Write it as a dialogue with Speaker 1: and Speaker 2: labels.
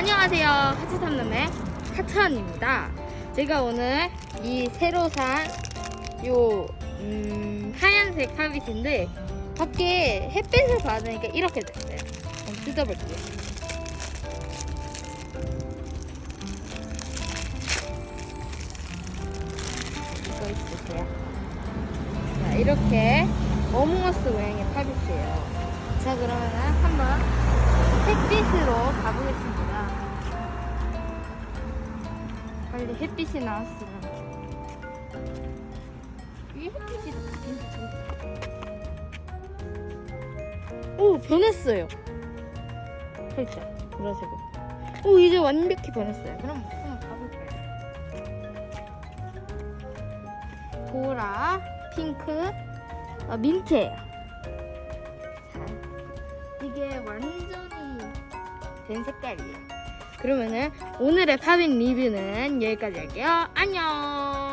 Speaker 1: 안녕하세요. 하치삼남의 하천입니다. 제가 오늘 이 새로 산 요, 음, 하얀색 팝잇인데, 밖에 햇빛을 받으니까 이렇게 됐어요. 한번 뜯어볼게요. 이거 있으세요. 자, 이렇게 어몽어스 모양의 팝잇이에요. 자, 그러면은 한번 햇빛으로 가보겠습니다. 빨리 햇빛이 나왔으면. 이 햇빛이 오 변했어요. 살짝 보라색으로. 오 이제 완벽히 변했어요. 그럼 한번 가볼까요? 보라, 핑크, 아, 민트예요. 자, 이게 완전히 된 색깔이에요. 그러면은 오늘의 팝인 리뷰는 여기까지 할게요. 안녕!